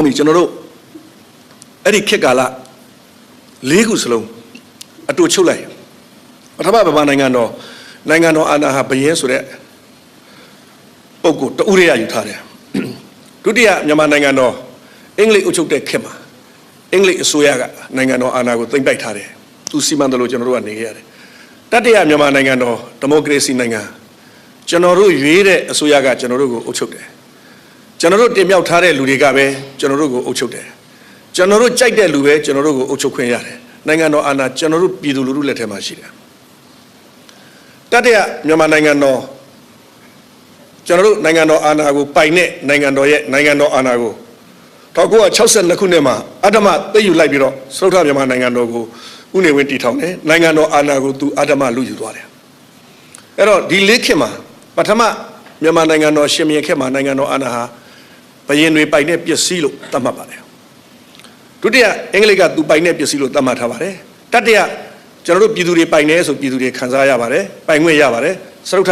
ကောင်းပြီကျွန်တော်တို့အဲ့ဒီခေတ်ကာလလေးခုစလုံးအတူချုပ်လိုက်ပထမဗမာနိုင်ငံတော်နိုင်ငံတော်အာဏာဟာဘရဲဆိုတဲ့ပုဂ္ဂိုလ်တဦးရရယူထားတယ်ဒုတိယမြန်မာနိုင်ငံတော်အင်္ဂလိပ်အုပ်ချုပ်တဲ့ခေတ်မှာအင်္ဂလိပ်အစိုးရကနိုင်ငံတော်အာဏာကိုသိမ်းပိုက်ထားတယ်သူစီမံတယ်လို့ကျွန်တော်တို့ကနေခဲ့ရတယ်တတိယမြန်မာနိုင်ငံတော်ဒီမိုကရေစီနိုင်ငံကျွန်တော်တို့ရွေးတဲ့အစိုးရကကျွန်တော်တို့ကိုအုပ်ချုပ်တယ် ကျွန်တော်တို့တင်မြှောက်ထားတဲ့လူတွေကပဲကျွန်တော်တို့ကိုအုပ်ချုပ်တယ်ကျွန်တော်တို့ကြိုက်တဲ့လူပဲကျွန်တော်တို့ကိုအုပ်ချုပ်ခွင့်ရတယ်နိုင်ငံတော်အာဏာကျွန်တော်တို့ပြည်သူလူထုလက်ထဲမှာရှိတယ်တတိယမြန်မာနိုင်ငံတော်ကျွန်တော်တို့နိုင်ငံတော်အာဏာကိုပိုင်တဲ့နိုင်ငံတော်ရဲ့နိုင်ငံတော်အာဏာကို1962ခုနှစ်မှာအဓမ္မသိမ်းယူလိုက်ပြီးတော့စရုပ်ထမြန်မာနိုင်ငံတော်ကိုဥနေဝင်းတည်ထောင်တယ်နိုင်ငံတော်အာဏာကိုသူအဓမ္မလူယူသွားတယ်အဲ့တော့ဒီလေးခေတ်မှာပထမမြန်မာနိုင်ငံတော်ရှင်မြေခေတ်မှာနိုင်ငံတော်အာဏာဟာ ဘယင်တွေပိုင်တဲ့ပစ္စည်းလို့သတ်မှတ်ပါတယ်ဒုတိယအင်္ဂလိပ်ကသူပိုင်တဲ့ပစ္စည်းလို့သတ်မှတ်ထားပါတယ်တတိယကျွန်တော်တို့ပြည်သူတွေပိုင်တယ်ဆိုပြည်သူတွေခံစားရပါတယ်ပိုင်ခွင့်ရပါတယ်စရုပ်ထ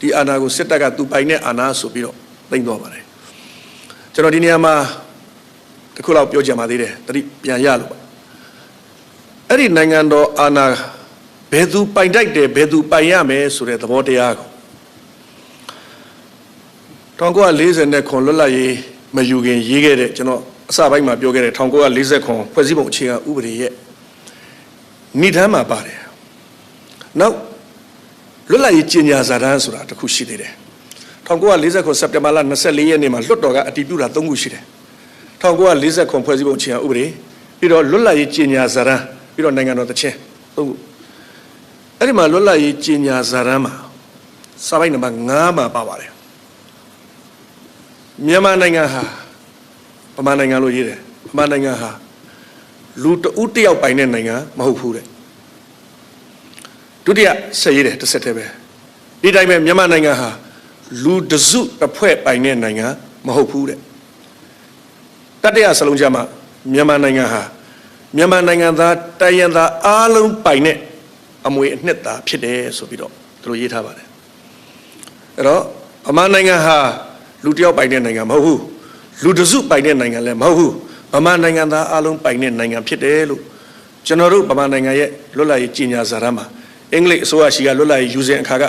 ဒီအာဏာကိုစစ်တပ်ကသူပိုင်တဲ့အာဏာဆိုပြီးတော့သိမ်းသွားပါတယ်ကျွန်တော်ဒီနေရာမှာတစ်ခုလောက်ပြောချင်ပါသေးတယ်တတိပြန်ရလို့ပါအဲ့ဒီနိုင်ငံတော်အာဏာဘယ်သူပိုင်တိုက်တယ်ဘယ်သူပိုင်ရမယ်ဆိုတဲ့သဘောတရားကို1940ခွန်လွတ်လပ်ရေး မယူခင်ရေးခဲ့တဲ့ကျွန်တော်အစပိုင်းမှာပြောခဲ့တဲ့1940ခွန်ဖွဲ့စည်းပုံအခြေခံဥပဒေရဲ့ဏိဒန်းမှာပါတယ်။နောက်လွတ်လပ်ရေးကြီးညာစာတမ်းဆိုတာတစ်ခုရှိသေးတယ်။1940ခွန်စက်တင်ဘာလ24ရက်နေ့မှာလွှတ်တော်ကအတည်ပြုတာ၃ခုရှိတယ်။1940ခွန်ဖွဲ့စည်းပုံအခြေခံဥပဒေပြီးတော့လွတ်လပ်ရေးကြီးညာစာတမ်းပြီးတော့နိုင်ငံတော်တခြင်း၃ခုအဲ့ဒီမှာလွတ်လပ်ရေးကြီးညာစာတမ်းမှာစာပိုက်နံပါတ်9မှာပါပါတယ် မြန်မာနိုင်ငံဟာဗမာနိုင်ငံလို့ရေးတယ်ဗမာနိုင်ငံဟာလူတဦးတစ်ယောက်ပိုင်တဲ့နိုင်ငံမဟုတ်ဘူးတဲ့ဒုတိယဆက်ရေးတယ်တစ်ဆက်တည်းပဲဒီတိုင်းပဲမြန်မာနိုင်ငံဟာလူတစုတစ်ဖွဲ့ပိုင်တဲ့နိုင်ငံမဟုတ်ဘူးတဲ့တတိယစလုံးကြမှာမြန်မာနိုင်ငံဟာမြန်မာနိုင်ငံသားတိုင်းရင်းသားအားလုံးပိုင်တဲ့အမွေအနှစ်သာဖြစ်တယ်ဆိုပြီးတော့သူတို့ရေးထားပါတယ်အဲ့တော့ဗမာနိုင်ငံဟာ လူတစ်ယောက်ပိုင်တဲ့နိုင်ငံမဟုတ်ဘူးလူတစ်စုပိုင်တဲ့နိုင်ငံလည်းမဟုတ်ဘူးဗမာနိုင်ငံသားအလုံးပိုင်တဲ့နိုင်ငံဖြစ်တယ်လို့ကျွန်တော်တို့ဗမာနိုင်ငံရဲ့လွတ်လပ်ရေးကြီးညာစာတမ်းမှာအင်္ဂလိပ်အစိုးရရှိကလွတ်လပ်ရေးယူစဉ်အခါက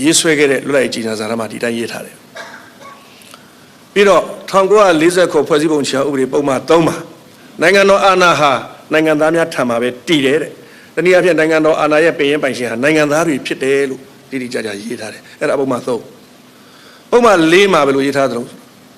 ရေးဆွဲခဲ့တဲ့လွတ်လပ်ရေးကြီးညာစာတမ်းမှာဒီတိုင်းရေးထားတယ်ပြီးတော့1940ခုဖွဲ့စည်းပုံချာဥပဒေပုံမှန်3မှာနိုင်ငံတော်အာဏာဟာနိုင်ငံသားများထံမှာပဲတည်တယ်တဲ့တနည်းအားဖြင့်နိုင်ငံတော်အာဏာရဲ့ပင်ရင်ပိုင်ရှင်ဟာနိုင်ငံသားတွေဖြစ်တယ်လို့တိတိကျကျရေးထားတယ်အဲ့ဒါပုံမှန်3 ပုံမှန်၄မှာဘယ်လိုရေးထားသလဲ